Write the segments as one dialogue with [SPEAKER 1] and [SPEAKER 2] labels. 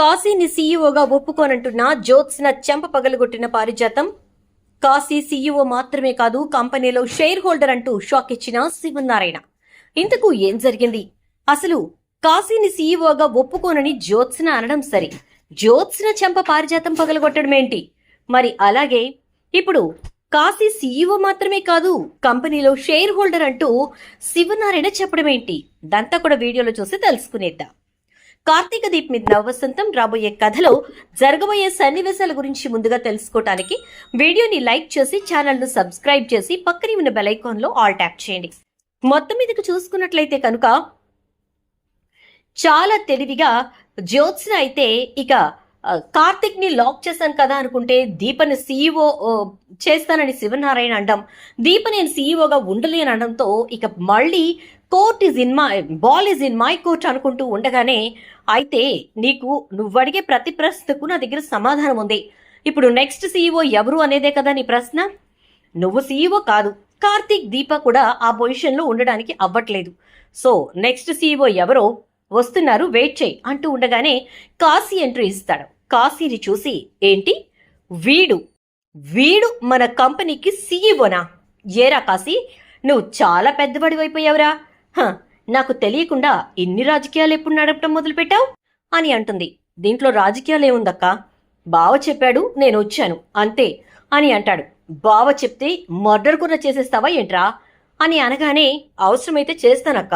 [SPEAKER 1] కాశీని సీఈఓగా ఒప్పుకోనంటున్న జ్యోత్స్న చెంప పగలగొట్టిన పారిజాతం. కాశీ సీఈఓ మాత్రమే కాదు కంపెనీలో షేర్ హోల్డర్ అంటూ షాక్ ఇచ్చిన శివనారాయణ. ఇంతకు ఏం జరిగింది? అసలు కాశీని సీఈఓగా ఒప్పుకోనని జ్యోత్స్న అనడం సరే. జ్యోత్స్న చెంప పారిజాతం పగలగొట్టడం ఏంటి? మరి అలాగే ఇప్పుడు కాశీ సీఈఓ మాత్రమే కాదు కంపెనీలో షేర్ హోల్డర్ అంటూ శివనారాయణ చెప్పడం ఏంటి? దంతా కూడా వీడియోలో చూసి తెలుసుకునేద్దాం. కార్తీక దీప్ మీద నవవసంతం రాబోయే కథలో జరగబోయే సన్నివేశాల గురించి ముందుగా తెలుసుకోవటానికి వీడియోని లైక్ చేసి ఛానల్ను సబ్స్క్రైబ్ చేసి పక్కనే ఉన్న బెలైకాన్లో ఆల్ ట్యాప్ చేయండి. మొత్తం మీదకి చూసుకున్నట్లయితే కనుక చాలా తెలివిగా జ్యోత్స్న అయితే ఇక ఆ, కార్తిక్ని లాక్ చేశాను కదా అనుకుంటే దీపని సీఈఓ చేస్తానని శివనారాయణ అనడం దీప నేను సీఈఓగా ఉండలేని అనడంతో ఇక మళ్ళీ court is in my ball is in my court అనుకుంటూ ఉండగానే అయితే నీకు నువ్వు అడిగే ప్రతి ప్రశ్నకు నా దగ్గర సమాధానం ఉంది. ఇప్పుడు నెక్స్ట్ సీఈఓ ఎవరు అనేదే కదా నీ ప్రశ్న? నువ్వు సీఈఓ కాదు. కార్తీక్ దీప కూడా ఆ పొజిషన్లో ఉండడానికి అవ్వట్లేదు. సో నెక్స్ట్ సీఈఓ ఎవరో వస్తున్నారు వెయిట్ చేయి అంటూ ఉండగానే కాశీ ఎంట్రీ ఇస్తాడు. కాశీని చూసి ఏంటి? వీడు వీడు మన కంపెనీకి సీఈఓనా ఏరా కాశీ? నువ్వు చాలా పెద్దవాడివైపోయావురా. నాకు తెలియకుండా ఇన్ని రాజకీయాలు ఎప్పుడు నడపడం మొదలుపెట్టావు? అని అంటుంది. దీంట్లో రాజకీయాలేముందక్క? బావ చెప్పాడు నేను వచ్చాను అంతే అని అంటాడు. బావ చెప్తే మర్డర్ కూడా చేసేస్తావా ఏంట్రా? అని అనగానే అవసరమైతే చేస్తానక్క.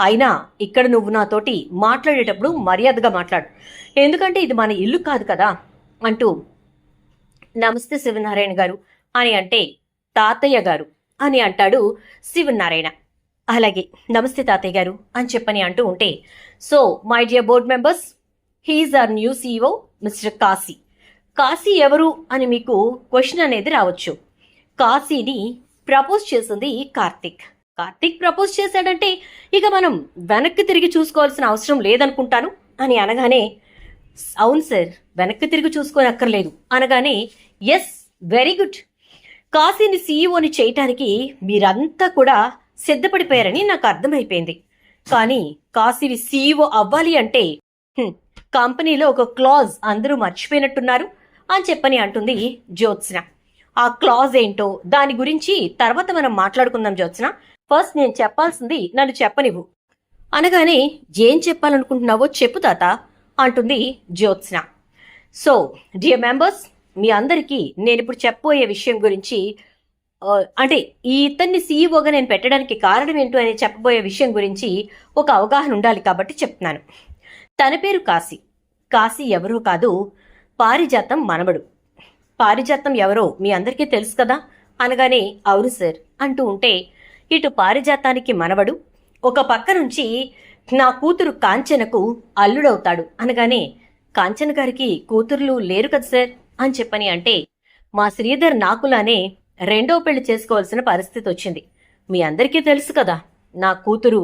[SPEAKER 1] అయినా ఇక్కడ నువ్వు నాతోటి మాట్లాడేటప్పుడు మర్యాదగా మాట్లాడు. ఎందుకంటే ఇది మన ఇల్లు కాదు కదా? అంటూ నమస్తే శివనారాయణ గారు అని అంటే తాతయ్య గారు అని అంటాడు శివనారాయణ. అలాగే నమస్తే తాతయ్య గారు అని చెప్పని అంటూ ఉంటే so my dear board members he's are new CEO mister Kashi. Kashi ఎవరు అని మీకు క్వశ్చన్ అనేది రావచ్చు. కాశీని ప్రపోజ్ చేసింది కార్తిక్. కార్తిక్ ప్రపోజ్ చేశాడంటే ఇక మనం వెనక్కి తిరిగి చూసుకోవాల్సిన అవసరం లేదనుకుంటాను అని అనగానే అవును సార్ వెనక్కి తిరిగి చూసుకొని అక్కర్లేదు అనగానే ఎస్ వెరీ గుడ్. కాశీని సీఈఓని చేయటానికి మీరంతా కూడా సిద్ధపడిపోయారని నాకు అర్థమైపోయింది. కానీ కాశీని సీఈఓ అవ్వాలి అంటే కంపెనీలో ఒక క్లాజ్ అందరూ మర్చిపోయినట్టున్నారు అని చెప్పని అంటుంది జ్యోత్స్న. ఆ క్లాజ్ ఏంటో దాని గురించి తర్వాత మనం మాట్లాడుకుందాం జ్యోత్స్న. ఫస్ట్ నేను చెప్పాల్సింది నన్ను చెప్పనివ్వు. అనగానే ఏం చెప్పాలనుకుంటున్నావో చెప్పు తాత అంటుంది జ్యోత్స్న. సో డియర్ మెంబర్స్ మీ అందరికీ నేను ఇప్పుడు చెప్పబోయే విషయం గురించి అంటే ఈ ఇతన్ని సీఈఓగా నేను పెట్టడానికి కారణం ఏంటో అని చెప్పబోయే విషయం గురించి ఒక అవగాహన ఉండాలి కాబట్టి చెప్తున్నాను. తన పేరు కాశీ. కాశీ ఎవరో కాదు పారిజాతం మనవడు. పారిజాతం ఎవరో మీ అందరికీ తెలుసు కదా? అనగానే అవును సార్ అంటూ ఉంటే ఇటు పారిజాతానికి మనవడు ఒక పక్క నుంచి నా కూతురు కాంచనకు అల్లుడవుతాడు. అనగానే కాంచన గారికి కూతుర్లు లేరు కదా సార్? అని చెప్పని అంటే మా శ్రీధర్ నాకులానే రెండో పెళ్ళి చేసుకోవాల్సిన పరిస్థితి వచ్చింది. మీ అందరికీ తెలుసు కదా నా కూతురు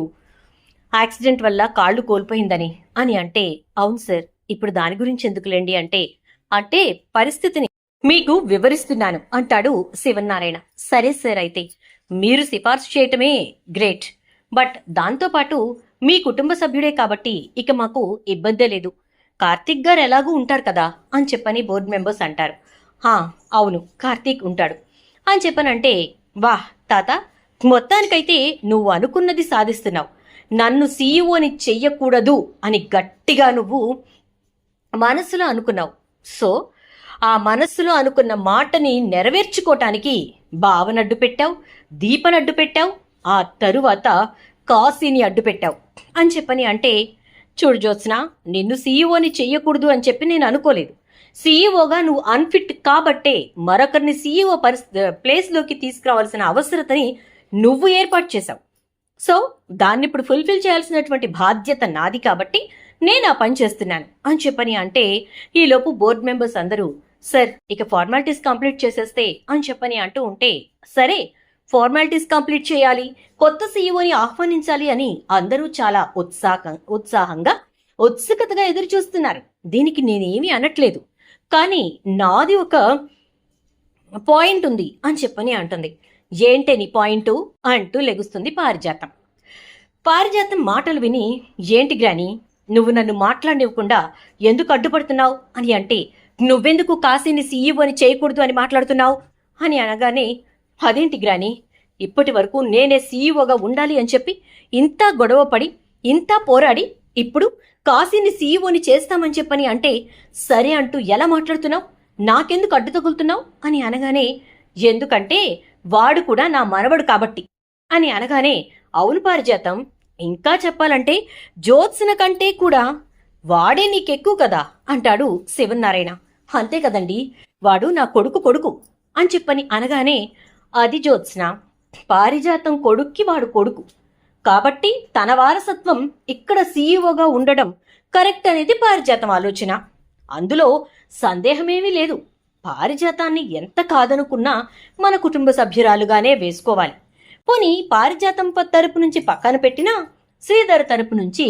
[SPEAKER 1] యాక్సిడెంట్ వల్ల కాళ్ళు కోల్పోయిందని. అని అంటే అవును సార్ ఇప్పుడు దాని గురించి ఎందుకులేండి అంటే అంటే పరిస్థితిని మీకు వివరిస్తున్నాను అంటాడు శివనారాయణ సరే సార్ అయితే మీరు సిఫార్సు చేయటమే గ్రేట్. బట్ దాంతోపాటు మీ కుటుంబ సభ్యుడే కాబట్టి ఇక మాకు ఇబ్బందే లేదు. కార్తీక్ గారు ఎలాగూ ఉంటారు కదా అని చెప్పని బోర్డు మెంబర్స్ అంటారు. అవును కార్తీక్ ఉంటాడు. అని చెప్పనంటే వాహ్ తాత మొత్తానికైతే నువ్వు అనుకున్నది సాధిస్తున్నావు. నన్ను సీఈఓని చెయ్యకూడదు అని గట్టిగా నువ్వు మనసులో అనుకున్నావు. సో ఆ మనస్సులో అనుకున్న మాటని నెరవేర్చుకోవటానికి బావనడ్డు పెట్టావు దీపనడ్డు పెట్టావు ఆ తరువాత కాశీని అడ్డు పెట్టావు. అని చెప్పని అంటే చూడు జ్యోత్స్న నిన్ను సీఈఓని చెయ్యకూడదు అని చెప్పి నేను అనుకోలేదు. సీఈఓగా నువ్వు అన్ఫిట్ కాబట్టే మరొకరిని సీఈఓ పరిస్థితి ప్లేస్లోకి తీసుకురావాల్సిన అవసరతని నువ్వు ఏర్పాటు చేశావు. సో దాన్ని ఇప్పుడు ఫుల్ఫిల్ చేయాల్సినటువంటి బాధ్యత నాది కాబట్టి నేను ఆ పని చేస్తున్నాను అని చెప్పని అంటే ఈలోపు బోర్డు మెంబర్స్ అందరూ సార్ ఇక ఫార్మాలిటీస్ కంప్లీట్ చేసేస్తే అని చెప్పని అంటూ ఉంటే సరే ఫార్మాలిటీస్ కంప్లీట్ చేయాలి కొత్త సీఈఓని ఆహ్వానించాలి అని అందరూ చాలా ఉత్సాహ ఉత్సాహంగా ఉత్సుకతగా ఎదురు చూస్తున్నారు దీనికి నేనేమీ అనట్లేదు. కానీ నాది ఒక పాయింట్ ఉంది అని చెప్పని అంటుంది. ఏంటే నీ పాయింట్? అంటూ లెగుస్తుంది పారిజాతం. పారిజాతం మాటలు విని ఏంటి గ్రాని? నువ్వు నన్ను మాట్లాడివ్వకుండా ఎందుకు అడ్డుపడుతున్నావు? అని అంటే నువ్వెందుకు కాశీని సీఈఓ అని చేయకూడదు అని మాట్లాడుతున్నావు? అని అనగానే అదేంటి గ్రాని? ఇప్పటి వరకు నేనే సీఈఓగా ఉండాలి అని చెప్పి ఇంత గొడవపడి ఇంత పోరాడి ఇప్పుడు కాశీని సీఈఓని చేస్తామని చెప్పని అంటే సరే అంటూ ఎలా మాట్లాడుతున్నావు? నాకెందుకు అడ్డు తగులుతున్నావు? అని అనగానే ఎందుకంటే వాడు కూడా నా మనవడు కాబట్టి. అని అనగానే అవును పారిజాతం ఇంకా చెప్పాలంటే జ్యోత్సన కంటే కూడా వాడే నీకెక్కువ కదా? అంటాడు శివనారాయణ అంతే కదండి వాడు నా కొడుకు కొడుకు అని చెప్పని అనగానే అది జ్యోత్స్న పారిజాతం కొడుక్కి వాడు కొడుకు. కాబట్టి తన వారసత్వం ఇక్కడ సీఈఓగా ఉండడం కరెక్ట్ అనేది పారిజాతం ఆలోచన. అందులో సందేహమేమీ లేదు. పారిజాతాన్ని ఎంత కాదనుకున్నా మన కుటుంబ సభ్యురాలుగానే వేసుకోవాలి. పోనీ పారిజాతం తరపు నుంచి పక్కన పెట్టినా శ్రీధర్ తరపు నుంచి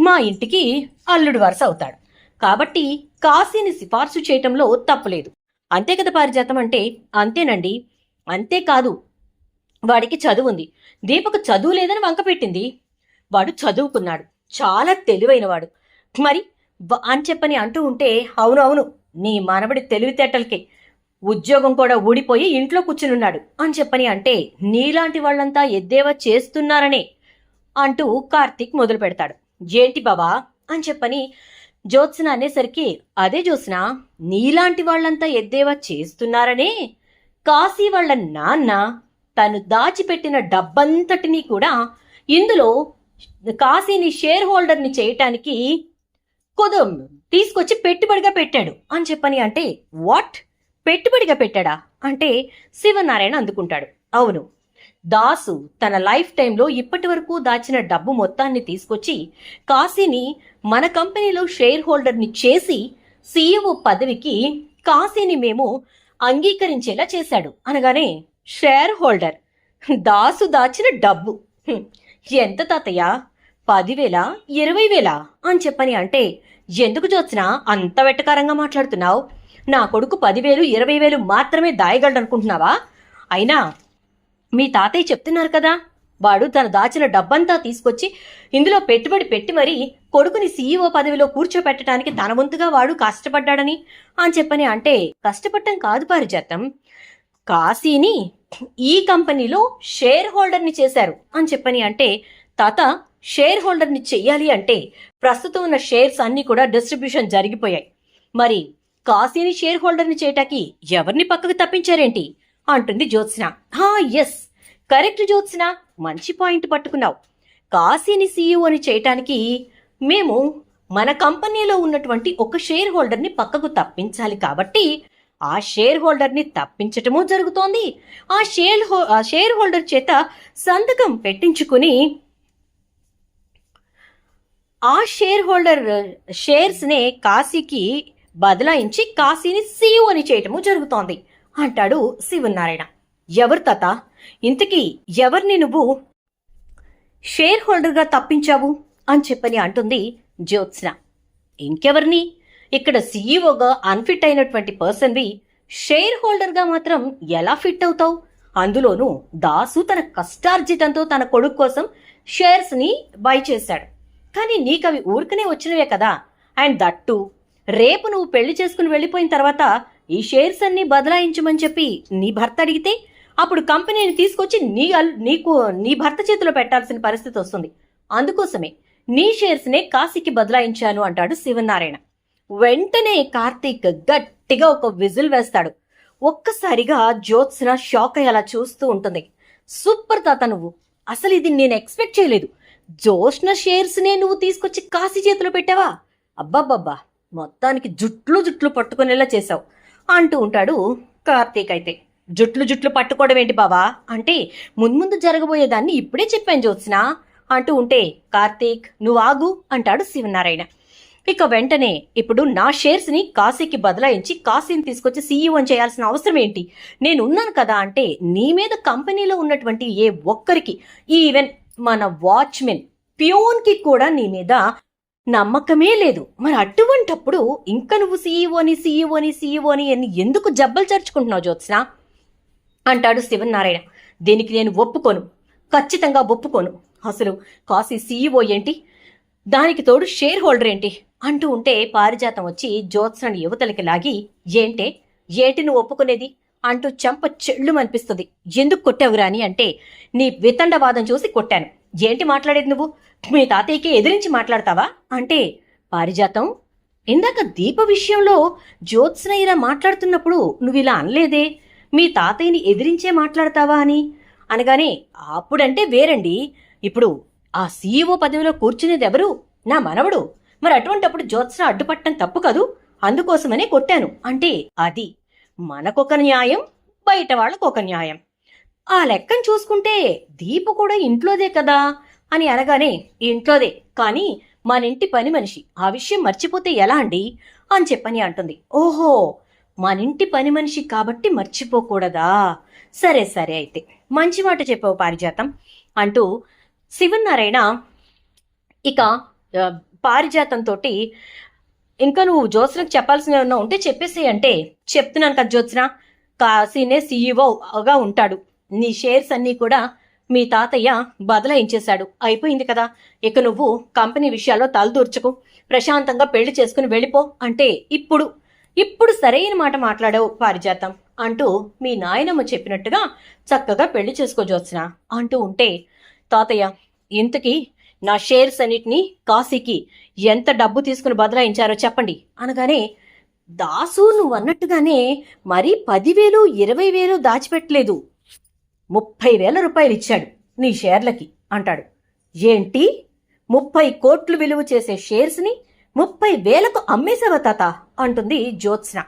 [SPEAKER 1] మా ఇంటికి అల్లుడు వరుస అవుతాడు. కాబట్టి కాశీని సిఫార్సు చేయటంలో తప్పులేదు అంతే కదా పారిజాతం అంటే? అంతేనండి. అంతేకాదు వాడికి చదువు ఉంది. దీపకు చదువు లేదని వంక పెట్టింది. వాడు చదువుకున్నాడు. చాలా తెలివైనవాడు. మరి అని చెప్పని అంటూ ఉంటే అవును అవును నీ మనవడి తెలివితేటలకి ఉద్యోగం కూడా ఊడిపోయి ఇంట్లో కూర్చునున్నాడు అని చెప్పని అంటే నీలాంటి వాళ్ళంతా ఎద్దేవా చేస్తున్నారనే అంటూ కార్తీక్ మొదలు పెడతాడు. ఏంటి బాబా అని చెప్పని జ్యోత్స్న అనేసరికి అదే జ్యోత్స్న నీలాంటి వాళ్ళంతా ఎద్దేవా చేస్తున్నారనే కాశీ వాళ్ళ నాన్న తను దాచిపెట్టిన డబ్బంతటినీ కూడా ఇందులో కాశీని షేర్ హోల్డర్ని చేయటానికి కొద తీసుకొచ్చి పెట్టుబడిగా పెట్టాడు. అని చెప్పని అంటే వాట్? పెట్టుబడిగా పెట్టాడా? అంటే శివనారాయణ అందుకుంటాడు. అవును. దాసు తన లైఫ్ టైంలో ఇప్పటి వరకు దాచిన డబ్బు మొత్తాన్ని తీసుకొచ్చి కాశీని మన కంపెనీలో షేర్ హోల్డర్ని చేసి సీఈఓ పదవికి కాశీని మేము అంగీకరించేలా చేశాడు. అనగానే షేర్ హోల్డర్. దాసు దాచిన డబ్బు. ఎంత తాతయ్య? పదివేల? ఇరవై వేల అని చెప్పని అంటే ఎందుకు జోత్స్న అంత వెట్టకారంగా మాట్లాడుతున్నావు? నా కొడుకు పదివేలు ఇరవై వేలు మాత్రమే దాయగలడు అనుకుంటున్నావా అయినా మీ తాతయ్య చెప్తున్నారు కదా వాడు తను దాచిన డబ్బంతా తీసుకొచ్చి ఇందులో పెట్టుబడి పెట్టి మరీ కొడుకుని సీఈఓ పదవిలో కూర్చోపెట్టడానికి తన వంతుగా వాడు కష్టపడ్డాడని అని చెప్పని అంటే కష్టపడటం కాదు పారిజాతం. కాశీని ఈ కంపెనీలో షేర్ హోల్డర్ని చేశారు అని చెప్పని అంటే తాత షేర్ హోల్డర్ని చెయ్యాలి అంటే ప్రస్తుతం ఉన్న షేర్స్ అన్నీ కూడా డిస్ట్రిబ్యూషన్ జరిగిపోయాయి. మరి కాశీని షేర్ హోల్డర్ని చేయటానికి ఎవరిని పక్కకు తప్పించారేంటి? అంటుంది జ్యోత్స్న. హా ఎస్ కరెక్ట్ జ్యోత్స్న. మంచి పాయింట్ పట్టుకున్నావు. కాశీని సీఈఓని చేయటానికి మేము మన కంపెనీలో ఉన్నటువంటి ఒక షేర్ హోల్డర్ని పక్కకు తప్పించాలి కాబట్టి ఆ షేర్ హోల్డర్ని తప్పించటము జరుగుతోంది. ఆ షేర్ హో ఆ షేర్ హోల్డర్ చేత సంతకం పెట్టించుకుని ఆ షేర్ హోల్డర్ షేర్స్నే కాశీకి బదలాయించి కాశీని సీఈఓ అని చేయటము జరుగుతోంది అంటాడు శివనారాయణ. ఎవరు తాత? ఇంతకీ ఎవరిని నువ్వు షేర్ హోల్డర్గా తప్పించావు అని చెప్పని అంటుంది జ్యోత్స్న. ఇంకెవరిని? ఇక్కడ సీఈఓగా అన్ఫిట్ అయినటువంటి పర్సన్వి షేర్ హోల్డర్గా మాత్రం ఎలా ఫిట్ అవుతావు? అందులోనూ దాసు తన కష్టార్జితంతో తన కొడుకు కోసం షేర్స్ని బై చేశాడు. కానీ నీకు అవి ఊరికనే వచ్చినవే కదా? అండ్ దట్టు రేపు నువ్వు పెళ్ళి చేసుకుని వెళ్ళిపోయిన తర్వాత ఈ షేర్స్ అన్ని బదలాయించమని చెప్పి నీ భర్త అడిగితే అప్పుడు కంపెనీని తీసుకొచ్చి నీ నీకు నీ భర్త చేతిలో పెట్టాల్సిన పరిస్థితి వస్తుంది. అందుకోసమే నీ షేర్స్నే కాశీకి బదలాయించాను అంటాడు శివనారాయణ. వెంటనే కార్తీక్ గట్టిగా ఒక విజిల్ వేస్తాడు. ఒక్కసారిగా జ్యోత్స్న షాక్ అయ్యేలా చూస్తూ ఉంటుంది. సూపర్ తాత నువ్వు. అసలు ఇది నేను ఎక్స్పెక్ట్ చేయలేదు. జ్యోత్స్న షేర్స్నే నువ్వు తీసుకొచ్చి కాశీ చేతిలో పెట్టావా? అబ్బబ్బబ్బా మొత్తానికి జుట్లు జుట్లు పట్టుకునేలా చేశావు. అంటూ ఉంటాడు కార్తీక్ అయితే. జుట్లు జుట్లు పట్టుకోవడం ఏంటి బావా? అంటే ముందు జరగబోయేదాన్ని ఇప్పుడే చెప్పాను జ్యోత్స్న. అంటూ ఉంటే కార్తీక్ నువ్వు ఆగు అంటాడు శివనారాయణ. ఇక వెంటనే ఇప్పుడు నా షేర్స్ని కాశీకి బదలాయించి కాశీని తీసుకొచ్చి సీఈఓ అని చేయాల్సిన అవసరం ఏంటి? నేను ఉన్నాను కదా అంటే నీ మీద కంపెనీలో ఉన్నటువంటి ఏ ఒక్కరికి ఈవెన్ మన వాచ్మెన్ ప్యూన్కి కూడా నీ మీద నమ్మకమే లేదు. మరి అటువంటప్పుడు ఇంకా నువ్వు సీఈఓని సీఈఓని సీఈఓని అని ఎందుకు జబ్బలు చర్చుకుంటున్నావు జ్యోత్స్న? అంటాడు శివనారాయణ. దీనికి నేను ఒప్పుకోను? ఖచ్చితంగా ఒప్పుకోను. అసలు కాశీ సీఈఓ ఏంటి? దానికి తోడు షేర్ హోల్డర్ ఏంటి? అంటూ ఉంటే పారిజాతం వచ్చి జ్యోత్సని యువతలకి లాగి ఏంటే? ఏంటి నువ్వు ఒప్పుకునేది? అంటూ చంప చెళ్ళు అనిపిస్తుంది ఎందుకు కొట్టావురా అని అంటే నీ వితండవాదం చూసి కొట్టాను. ఏంటి మాట్లాడేది నువ్వు? మీ తాతయ్యకి ఎదిరించి మాట్లాడతావా? అంటే పారిజాతం? ఇందాక దీప విషయంలో జ్యోత్స్న ఇలా మాట్లాడుతున్నప్పుడు నువ్వు ఇలా అనలేదే? మీ తాతయ్యని ఎదిరించే మాట్లాడతావా అని? అనగానే అప్పుడంటే వేరండి. ఇప్పుడు ఆ సీఈఓ పదవిలో కూర్చునేది ఎవరు నా మనవడు. మరి అటువంటప్పుడు జ్యోత్స్న అడ్డుపట్టడం తప్పు కదూ? అందుకోసమనే కొట్టాను. అంటే అది మనకొక న్యాయం బయట వాళ్ళకు ఒక న్యాయం. ఆ లెక్కను చూసుకుంటే దీపు కూడా ఇంట్లోదే కదా? అని అనగానే ఇంట్లోదే. కానీ మన ఇంటి పని మనిషి. ఆ విషయం మర్చిపోతే ఎలా అండి? అని చెప్పని అంటుంది. ఓహో మన ఇంటి పని మనిషి కాబట్టి మర్చిపోకూడదా? సరే సరే అయితే. మంచి మాట చెప్పావు పారిజాతం. అంటూ శివనారాయణ ఇక పారిజాతంతో ఇంకా నువ్వు జ్యోత్స్నకు చెప్పాల్సిన ఏమన్నా ఉంటే చెప్పేసి అంటే. చెప్తున్నాను కదా జ్యోత్స్న. కాశీనే సీఈఓగా ఉంటాడు. నీ షేర్స్ అన్నీ కూడా మీ తాతయ్య బదలాయించేశాడు. అయిపోయింది కదా. ఇక నువ్వు కంపెనీ విషయాల్లో తలదూర్చుకు ప్రశాంతంగా పెళ్ళి చేసుకుని వెళ్ళిపో అంటే ఇప్పుడు. ఇప్పుడు సరైన మాట మాట్లాడావు పారిజాతం అంటూ మీ నాయనమ్మ చెప్పినట్టుగా చక్కగా పెళ్ళి చేసుకో జ్యోత్స్న అంటూ ఉంటే తాతయ్య ఇంతకీ నా షేర్స్ అన్నిటినీ కాశీకి ఎంత డబ్బు తీసుకుని బదలాయించారో చెప్పండి. అనగానే దాసు నువ్వు అన్నట్టుగానే మరీ పదివేలు ఇరవై వేలు దాచిపెట్టలేదు. ముప్పై వేల రూపాయలు ఇచ్చాడు నీ షేర్లకి అంటాడు. ఏంటి? ముప్పై కోట్లు విలువ చేసే షేర్స్ని ముప్పై వేలకు అమ్మేశావా తాత? అంటుంది జ్యోత్స్న.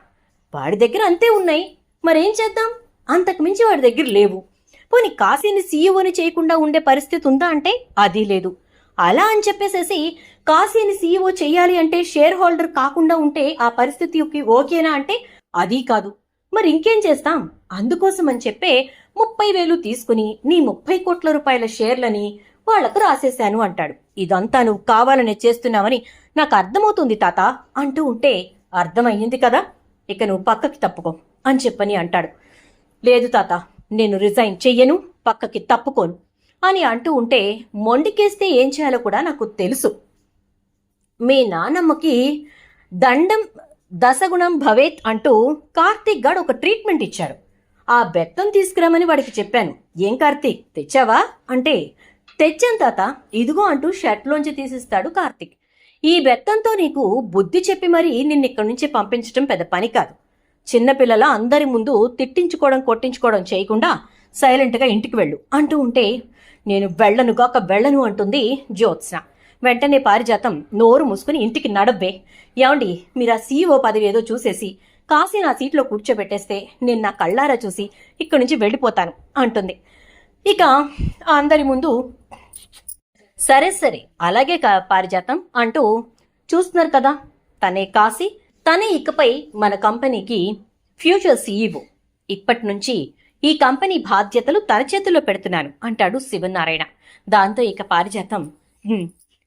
[SPEAKER 1] వాడి దగ్గర అంతే ఉన్నాయి. మరేం చేద్దాం? అంతకుమించి వాడి దగ్గర లేవు. పోనీ కాశీని సీఈఓని చేయకుండా ఉండే పరిస్థితి ఉందా అంటే అది లేదు. అలా అని చెప్పేసేసి కాశీని సీఈఓ చేయాలి అంటే షేర్ హోల్డర్ కాకుండా ఉంటే ఆ పరిస్థితికి ఓకేనా అంటే అది కాదు. మరి ఇంకేం చేస్తాం? అందుకోసం అని చెప్పే ముప్పై వేలు తీసుకుని నీ ముప్పై కోట్ల రూపాయల షేర్లని వాళ్ళకు రాసేశాను అంటాడు. ఇదంతా నువ్వు కావాలని చేస్తున్నావని నాకు అర్థమవుతుంది తాత అంటూ ఉంటే అర్థమయ్యింది కదా? ఇక నువ్వు పక్కకి తప్పుకో అని చెప్పని అంటాడు. లేదు తాత నేను రిజైన్ చెయ్యను పక్కకి తప్పుకోను అని అంటూ ఉంటే మొండికేస్తే ఏం చేయాలో కూడా నాకు తెలుసు. మీ నానమ్మకి దండం దశగుణం భవేత్ అంటూ కార్తీక్ గాడు ఒక ట్రీట్మెంట్ ఇచ్చాడు ఆ బెత్తం తీసుకురామని వాడికి చెప్పాను. ఏం కార్తీక్ తెచ్చావా? అంటే తెచ్చాను తాత ఇదిగో అంటూ షర్ట్లోంచి తీసిస్తాడు కార్తీక్. ఈ బెత్తంతో నీకు బుద్ధి చెప్పి మరీ నిన్ను ఇక్కడి నుంచి పంపించడం పెద్ద పని కాదు. చిన్నపిల్లల అందరి ముందు తిట్టించుకోవడం కొట్టించుకోవడం చేయకుండా సైలెంట్గా ఇంటికి వెళ్ళు అంటూ ఉంటే నేను వెళ్ళనుగాక వెళ్ళను అంటుంది జ్యోత్స్న. వెంటనే పారిజాతం నోరు మూసుకుని ఇంటికి నడవ్వే. ఏమండి మీరు ఆ సీఈఓ పదవి ఏదో చూసేసి కాసి నా సీట్లో కూర్చోబెట్టేస్తే నేను నా కళ్ళారా చూసి ఇక్కడి నుంచి వెళ్ళిపోతాను అంటుంది. ఇక అందరి ముందు సరే సరే అలాగే కా పారిజాతం అంటూ చూస్తున్నారు కదా తనే కాసి తనే ఇకపై మన కంపెనీకి ఫ్యూచర్ సీఈఓ. ఇప్పటి నుంచి ఈ కంపెనీ బాధ్యతలు తన చేతుల్లో పెడుతున్నాను అంటాడు శివనారాయణ. దాంతో ఇక పారిజాతం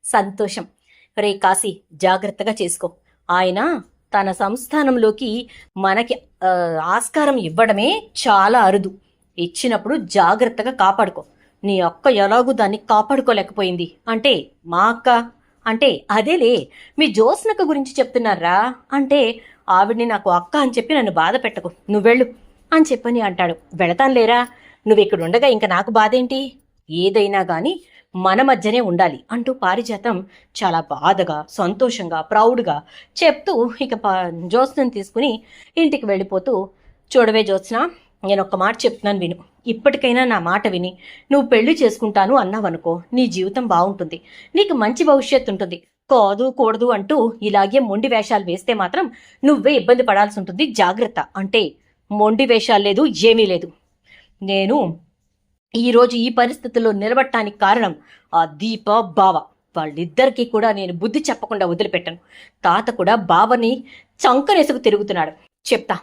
[SPEAKER 1] సంతోషం. రే కాశీ జాగ్రత్తగా చేసుకో. ఆయన తన సంస్థానంలోకి మనకి ఆస్కారం ఇవ్వడమే చాలా అరుదు. ఇచ్చినప్పుడు జాగ్రత్తగా కాపాడుకో. నీ అక్క ఎలాగూ దాన్ని కాపాడుకోలేకపోయింది. అంటే మా అక్క అంటే అదేలే మీ జ్యోత్స్నక గురించి చెప్తున్నారా? అంటే ఆవిడ్ని నాకు అక్క అని చెప్పి నన్ను బాధ పెట్టకు నువ్వెళ్ళు అని చెప్పని అంటాడు. వెళతాను లేరా? నువ్వు ఇక్కడ ఉండగా ఇంకా నాకు బాధేంటి? ఏదైనా కానీ మన మధ్యనే ఉండాలి అంటూ పారిజాతం చాలా బాధగా సంతోషంగా ప్రౌడ్గా చెప్తూ ఇక పా తీసుకుని ఇంటికి వెళ్ళిపోతూ చూడవే జ్యోత్స్న నేను ఒక్క మాట చెప్తున్నాను విను. ఇప్పటికైనా నా మాట విని నువ్వు పెళ్ళి చేసుకుంటాను అన్నావనుకో నీ జీవితం బాగుంటుంది. నీకు మంచి భవిష్యత్తు ఉంటుంది. కాదు కూడదు అంటూ ఇలాగే మొండి వేషాలు వేస్తే మాత్రం నువ్వే ఇబ్బంది పడాల్సి ఉంటుంది. జాగ్రత్త. అంటే మొండి వేషాలు లేదు ఏమీ లేదు. నేను ఈరోజు ఈ పరిస్థితుల్లో నిలబడటానికి కారణం ఆ దీప బావ. వాళ్ళిద్దరికీ కూడా నేను బుద్ధి చెప్పకుండా వదిలిపెట్టాను. తాత కూడా బావని చంకనేసుకు తిరుగుతున్నాడు. చెప్తా.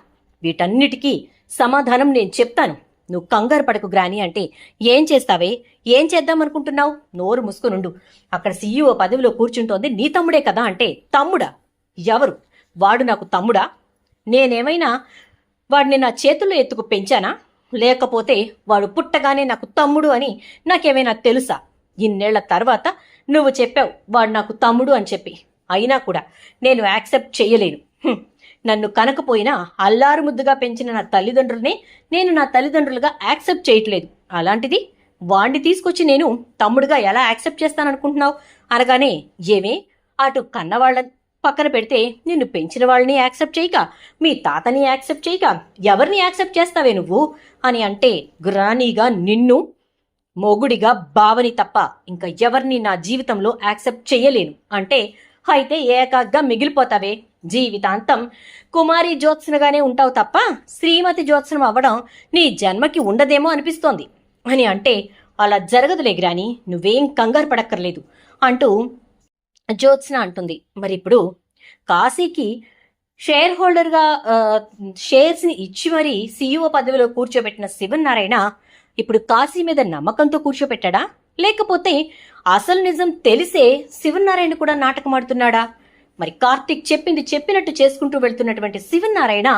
[SPEAKER 1] వీటన్నిటికీ సమాధానం నేను చెప్తాను. నువ్వు కంగారు పడకు గ్రాని అంటే ఏం చేస్తావే? ఏం చేద్దాం అనుకుంటున్నావు? నోరు ముసుకునుండు. అక్కడ సీఈఓ పదవిలో కూర్చుంటోంది నీ తమ్ముడే కదా అంటే తమ్ముడా? ఎవరు? వాడు నాకు తమ్ముడా? నేనేమైనా వాడిని నా చేతుల్లో ఎత్తుకు పెంచానా? లేకపోతే వాడు పుట్టగానే నాకు తమ్ముడు అని నాకేమైనా తెలుసా? ఇన్నేళ్ళ తర్వాత నువ్వు చెప్పావు వాడు నాకు తమ్ముడు అని చెప్పి. అయినా కూడా నేను యాక్సెప్ట్ చేయలేను. నన్ను కనకపోయినా అల్లారు ముద్దుగా పెంచిన నా తల్లిదండ్రుల్ని నేను నా తల్లిదండ్రులుగా యాక్సెప్ట్ చేయట్లేదు. అలాంటిది వాణ్ణి తీసుకొచ్చి నేను తమ్ముడుగా ఎలా యాక్సెప్ట్ చేస్తాననుకుంటున్నావు? అనగానే ఏమే? అటు కన్నవాళ్ళ పక్కన పెడితే నిన్ను పెంచిన వాళ్ళని యాక్సెప్ట్ చేయక మీ తాతని యాక్సెప్ట్ చేయక ఎవరిని యాక్సెప్ట్ చేస్తావే నువ్వు? అని అంటే గ్రానీగా నిన్ను మొగుడిగా బావని తప్ప ఇంకా ఎవరిని నా జీవితంలో యాక్సెప్ట్ చేయలేను. అంటే అయితే ఏకాగ్గా మిగిలిపోతావే. జీవితాంతం. కుమారి జ్యోత్సనగానే ఉంటావు తప్ప శ్రీమతి జ్యోత్సనం అవ్వడం నీ జన్మకి ఉండదేమో అనిపిస్తోంది. అని అంటే అలా జరగదులే గ్రాని నువ్వేం కంగారు పడక్కర్లేదు అంటూ జ్యోత్స్న అంటుంది. మరి ఇప్పుడు కాశీకి షేర్ హోల్డర్గా షేర్స్ని ఇచ్చి మరీ సీఈఓ పదవిలో కూర్చోబెట్టిన శివనారాయణ ఇప్పుడు కాశీ మీద నమ్మకంతో కూర్చోబెట్టాడా లేకపోతే అసలు నిజం తెలిసే శివనారాయణ కూడా నాటకం ఆడుతున్నాడా మరి కార్తిక్ చెప్పింది చెప్పినట్టు చేసుకుంటూ వెళ్తున్నటువంటి శివనారాయణ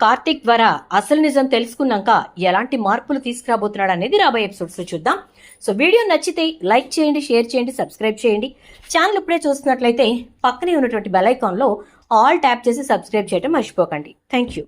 [SPEAKER 1] కార్తిక్ ద్వారా అసలు నిజం తెలుసుకున్నాక ఎలాంటి మార్పులు తీసుకురాబోతున్నాడు అనేది రాబోయే ఎపిసోడ్స్ చూద్దాం. సో వీడియో నచ్చితే లైక్ చేయండి షేర్ చేయండి సబ్స్క్రైబ్ చేయండి. ఛానల్ ఇప్పుడే చూస్తున్నట్లయితే పక్కనే ఉన్నటువంటి బెల్ ఐకాన్లో ఆల్ ట్యాప్ చేసి సబ్స్క్రైబ్ చేయడం మర్చిపోకండి. Thank you